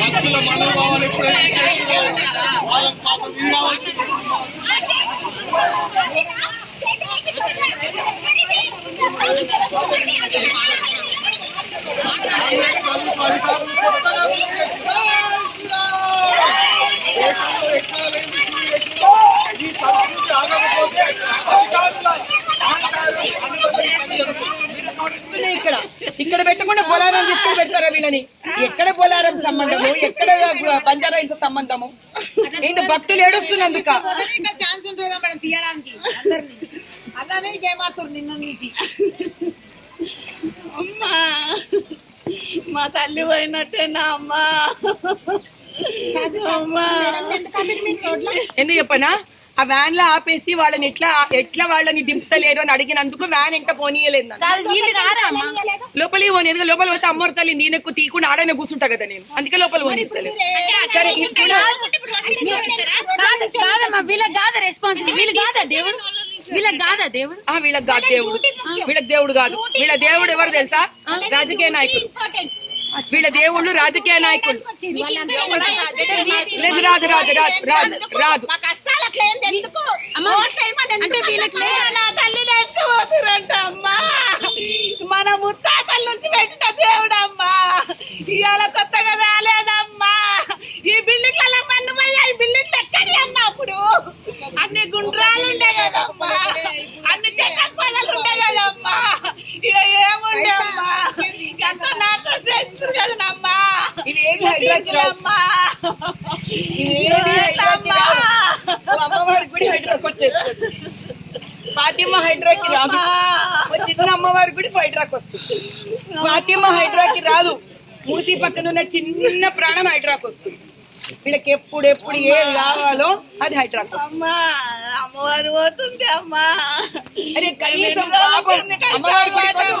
భక్తుల మనోభావాలు ఎప్పుడైతే వాళ్ళకి పాపం ఇది కాంగ్రెస్ ప్రభుత్వ అధికారులు కొత్తగా దేశంలో ఎక్కడ లేని ఈ సంస్కృతి ఆగకపోతే అధికారుల ఇక్కడ. ఇక్కడ పెట్టకుండా పోలారం తీసుకుని పెడతారా వీళ్ళని? ఎక్కడ పోలారం సంబంధము? ఎక్కడ హిల్స్ సంబంధము? ఏంటి భక్తులు ఏడుస్తున్నందుక? ఛాన్స్ ఉంటుంది మేడం తీయడానికి అందరినీ. అట్లానే ఇంకేమారుతారు నిన్న నుంచి. అమ్మా మా తల్లి పోయినట్టేనా అమ్మా. అమ్మా. ఎందుకు చెప్పనా? ఆ వ్యాన్లో ఆపేసి వాళ్ళని ఎట్లా ఎట్లా వాళ్ళని దింపుతలేరు అని అడిగినందుకు వ్యాన్ ఎంట పోనీయలేదు లోపలికి పోనీ లోపల పోతే అమ్మోరు తల్లి నేనెక్కు తీయకుండా ఆడనే కూర్చుంటా కదా నేను. అందుకే లోపల పోనీస్తలేదు. సరే కాదమ్మా వీళ్ళకి కాదా రెస్పాన్సిబిలిటీ వీళ్ళు కాదా దేవుడు? వీళ్ళకి కాదా దేవుడు? వీళ్ళకి కాదు దేవుడు. వీళ్ళకి దేవుడు కాదు. వీళ్ళ దేవుడు ఎవరు తెలుసా? రాజకీయ నాయకులు వీళ్ళ దేవుళ్ళు రాజకీయ నాయకులు. రాదు రాదు రాదు రాదు రాదు. మన ముత్తాతల నుంచి పెట్టిన దేవుడమ్మా. ఇవాళ కొత్తగా రాలేదమ్మా. ఈ బిల్డింగ్లలో మన్ను పోయా ఈ బిల్డింగ్లు ఎక్కడి అమ్మా అప్పుడు? అన్ని గుండ్రాలు ఉండే కదమ్మా. అన్ని చెక్క పొదలు ఉండే కదమ్మా. ఇక ఏముండే? చేస్తారు కదనమ్మా ఇది ఏది? హైడ్రాకి రాదు అమ్మా ఇది ఏది? హైడ్రాకి రాదు ఓ అమ్మవారి గుడి హైడ్రాకి వచ్చేస్తుంది. ఫాతిమా హైడ్రాకి రాదు. ఓ చిన్న అమ్మవారి గుడి హైడ్రాకి వస్తుంది. ఫాతిమా హైడ్రాకి రాదు. మూసి పక్కన ఉన్న చిన్న ప్రాణం హైడ్రాకి వస్తుంది. వీళ్ళకి ఎప్పుడు ఎప్పుడు ఏది కావాలో అది హైడ్రాకి అమ్మా అమ్మవారు పోతుంది అమ్మా. అరే కనీసం పాపం అమ్మవారి గుడి కోసం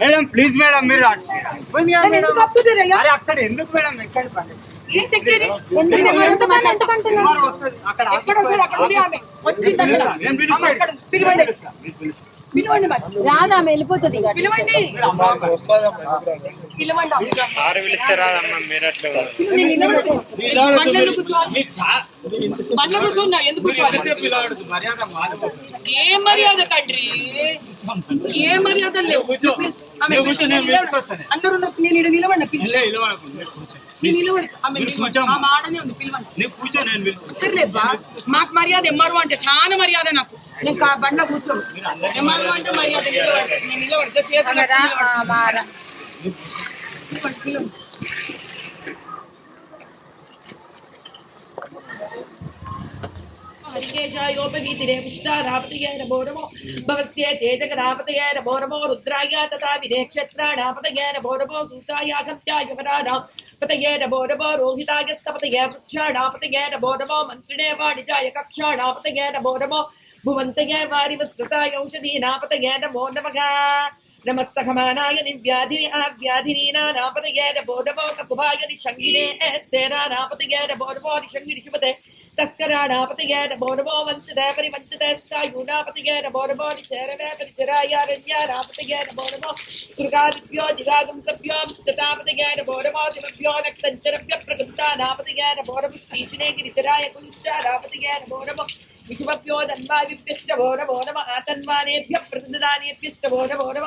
మేడం ప్లీజ్ మేడం మీరు అక్కడ ఎందుకు మేడం ఎక్కడ వస్తుంది. అక్కడ పిలవండి రాదా వెళ్ళిపోతుంది ఇక. పిలవండి. పిలవండి. ఆమె. సార్ పిలిస్తే రాదమ్మా మీరు అట్లా నేను నిలబడకు. బండ్లో కూర్చున్నా ఎందుకు ఏం మర్యాద తండ్రి? ఏం మర్యాద లేవు. నేను. అందరూ ఉంది. పిలవండి. మాకు మర్యాద ఎంఆర్ఓ అంటే చాలా మర్యాద నాకు. నేను కా- బండ్లో కూర్చోను ఎంఆర్ఓ అంటే మర్యాద నిలబడతా నేను నిలబడతా చేతులు కట్టి నిలబడతా. పిలవండి, పిలవండి. హరికేశాయోపవీతిరే పుష్టారాపతయ నమో నమో భవస్య తేజకరాపతయ నమో నమో రుద్రాయ తథా వినేక్షత్రాణాపతయ నమో నమో సూతాయాగత్యాయ వరాణాం పతయ भुवन्तय वारिवस्कृताय औषधीनापतय नमो नमः नमस्तखमानाय निव्याधिनि आव्याधिनीनापतय बोधबोधकुभाय निषङ्गिने स्तेनापतय बोधबो निषङ्गिनि शिवते तस्कराणापतय बोधबो वञ्चते परिवञ्चते स्तायूनापतय बोधबो निचरवे परिचरायारण्यानापतय बोधबो कृगादिभ्यो जिगागुंसभ्यो तथापतय बोधबो शिवभ्यो नक्तञ्चरभ्य प्रकृतानापतय बोधपुष्टीशिने गिरिचराय कुञ्चानापतय बोधबो വിഷുവപ്യോതന്വാവിഭ്യശ്ച ഭോരവോ നമ ആതന്വാനേഭ്യ പ്രതിദാനേഭ്യശ്ച ഭോരവോ നമ